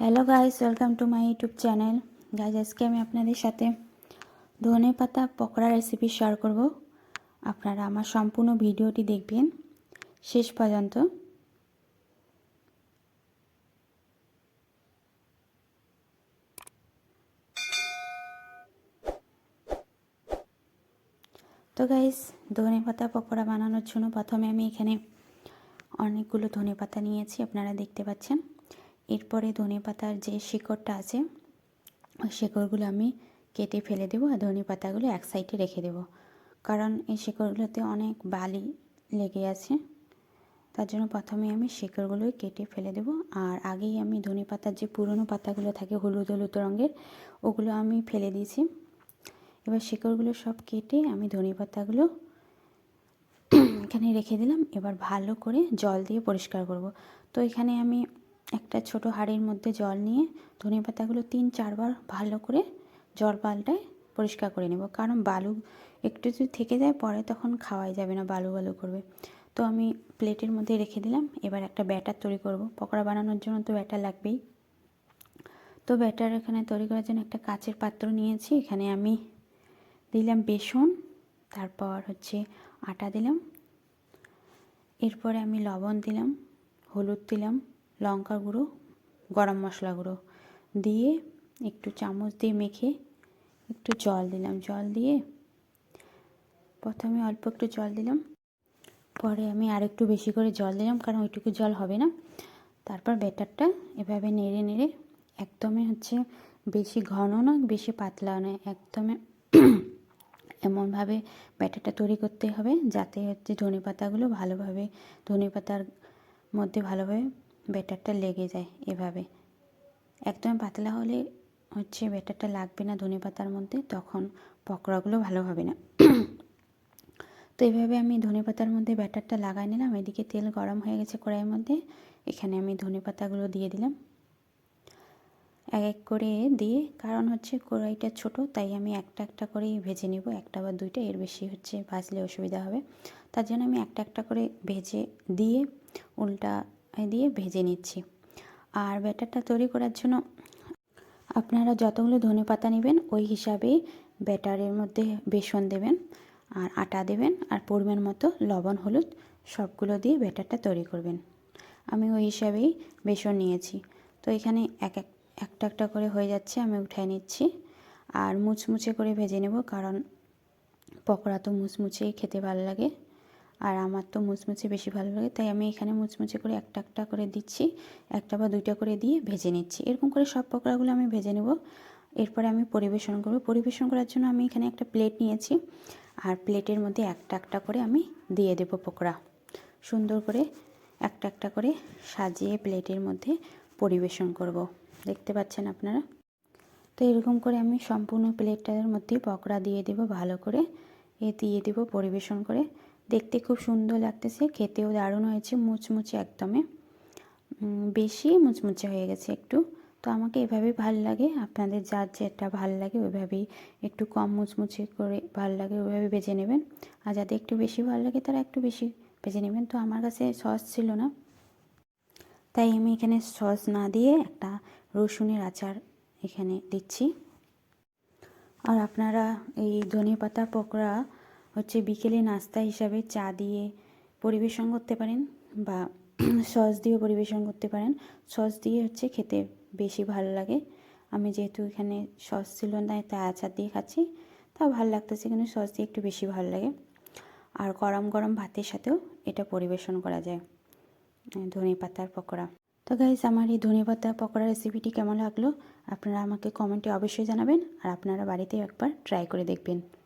Hello guys welcome to my YouTube channel guys আজকে আমি আপনাদের সাথে ধনে পাতা পকোড়া রেসিপি শেয়ার করব। আপনারা আমার সম্পূর্ণ ভিডিওটি দেখবেন শেষ পর্যন্ত। তো গাইস ধনে পাতা পকোড়া বানানোর জন্য প্রথমে আমি এখানে অনেকগুলো ধনে পাতা নিয়েছি, আপনারা দেখতে পাচ্ছেন। এরপরে ধনে পাতার যে শিকড়টা আছে, ওই শিকড়গুলো আমি কেটে ফেলে দেবো আর ধনে পাতাগুলো এক সাইডে রেখে দেবো। কারণ এই শিকড়গুলোতে অনেক বালি লেগে আছে, তার জন্য প্রথমে আমি শিকড়গুলোই কেটে ফেলে দেবো। আর আগেই আমি ধনে পাতার যে পুরনো পাতাগুলো থাকে, হলুদ হলুদ রঙের, ওগুলো আমি ফেলে দিয়েছি। এবার শিকড়গুলো সব কেটে আমি ধনে পাতাগুলো এখানে রেখে দিলাম। এবার ভালো করে জল দিয়ে পরিষ্কার করব। তো এখানে আমি একটা ছোট হাঁড়ির মধ্যে জল নিয়ে ধনে পাতাগুলো তিন চারবার ভালো করে জল পাল্টায় পরিষ্কার করে নেব। কারণ বালু একটু যদি থেকে যায় পরে তখন খাওয়াই যাবে না, বালু বালু করবে। তো আমি প্লেটের মধ্যে রেখে দিলাম। এবার একটা ব্যাটার তৈরি করব। পকোড়া বানানোর জন্য তো ব্যাটার লাগবেই। তো ব্যাটার এখানে তৈরি করার জন্য একটা কাচের পাত্র নিয়েছি। এখানে আমি দিলাম বেসন, তারপর হচ্ছে আটা দিলাম। এরপরে আমি লবণ দিলাম, হলুদ দিলাম। লঙ্কা গুঁড়ো, গরম মশলা গুঁড়ো দিয়ে একটু চামচ দিয়ে মেখে একটু জল দিলাম। জল দিয়ে প্রথমে অল্প একটু জল দিলাম। পরে আমি আর একটু বেশি করে জল দিলাম, কারণ ওইটুকু জল হবে না। তারপর ব্যাটারটা এভাবে নেড়ে নেড়ে একদমই হচ্ছে বেশি ঘন না, বেশি পাতলা নয় একদমই এমনভাবে ব্যাটারটা তৈরি করতে হবে যাতে হচ্ছে ধনে পাতাগুলো ভালোভাবে ধনে পাতার মধ্যে ভালোভাবে ব্যাটারটা লেগে যায় এভাবে। একদম পাতলা হলে হচ্ছে ব্যাটারটা লাগবে না ধনে পাতার মধ্যে, তখন পকোড়াগুলো ভালো হবে না। তো এইভাবে আমি ধনে পাতার মধ্যে ব্যাটারটা লাগাই নিলাম, এদিকে তেল গরম হয়ে গেছে কড়াইয়ের মধ্যে, এখানে আমি ধনে পাতাগুলো দিয়ে দিলাম। এক এক করে দিয়ে, কারণ হচ্ছে কড়াইটা ছোট, তাই আমি একটা একটা করেই ভেজে নেব, একটা বা দুইটা, এর বেশি হচ্ছে ভাজলে অসুবিধা হবে। তার জন্য আমি একটা একটা করে ভেজে দিয়ে উল্টা দিয়ে ভেজে নিচ্ছি। আর ব্যাটারটা তৈরি করার জন্য আপনারা যতগুলো ধনে পাতা নেবেন, ওই হিসাবেই ব্যাটারের মধ্যে বেসন দেবেন আর আটা দেবেন আর পরিমাণ মতো লবণ, হলুদ সবগুলো দিয়ে ব্যাটারটা তৈরি করবেন। আমি ওই হিসাবেই বেসন নিয়েছি। তো এখানে এক এক, একটা একটা করে হয়ে যাচ্ছে, আমি উঠাই নিচ্ছি আর মুচমুচে করে ভেজে নেব কারণ পকোড়া তো মুচমুচেই খেতে ভালো লাগে। আর আমার তো মুচমুচে বেশি ভালো লাগে, তাই আমি এখানে মুচমুচে করে একটা একটা করে দিচ্ছি, একটা বা দুইটা করে দিয়ে ভেজে নিচ্ছি। এরকম করে সব পকোড়াগুলো আমি ভেজে নেব। এরপরে আমি পরিবেশন করব। পরিবেশন করার জন্য আমি এখানে একটা প্লেট নিয়েছি, আর প্লেটের মধ্যে একটা একটা করে আমি দিয়ে দেবো পকোড়া। সুন্দর করে একটা একটা করে সাজিয়ে প্লেটের মধ্যে পরিবেশন করব। দেখতে পাচ্ছেন আপনারা? তো এরকম করে আমি সম্পূর্ণ প্লেটটার মধ্যে পকোড়া দিয়ে দেব ভালো করে। এ দিয়ে দেব পরিবেশন করে। দেখতে খুব সুন্দর লাগতেছে, খেতেও দারুণ হয়েছে, মুচমুচে একদমে। বেশি মুচমুচে হয়ে গেছে একটু। তো আমাকে এভাবেই ভালো লাগে, আপনাদের যার যেটা ভালো লাগে ওইভাবেই একটু কম মুচমুচে করে ভালো লাগে ওইভাবে বেজে নেবেন। আর যাদের একটু বেশি ভালো লাগে তারা একটু বেশি ভেজে নেবেন। তো আমার কাছে সস ছিল না। তাই আমি এখানে সস না দিয়ে একটা রসুনের আচার এখানে দিচ্ছি। আর আপনারা এই ধনে পাতা পকোড়া হচ্ছে বিকেলে নাস্তা হিসাবে চা দিয়ে পরিবেশন করতে পারেন বা সস দিয়ে পরিবেশন করতে পারেন। সস দিয়ে হচ্ছে খেতে বেশি ভালো লাগে। আমি যেহেতু এখানে সস ছিল না, তাই আচার দিয়ে খাচ্ছি। তা ভালো লাগতেছে কিন্তু সস দিয়ে একটু বেশি ভালো লাগে। আর গরম গরম ভাতের সাথেও এটা পরিবেশন করা যায়। ধনে পাতার পকোড়া। তো গাইজ আমার এই ধনে পাতা পকোড়া রেসিপিটি কেমন লাগল? আপনারা আমাকে কমেন্টে অবশ্যই জানাবেন। আর আপনারা বাড়িতেও একবার ট্রাই করে দেখবেন।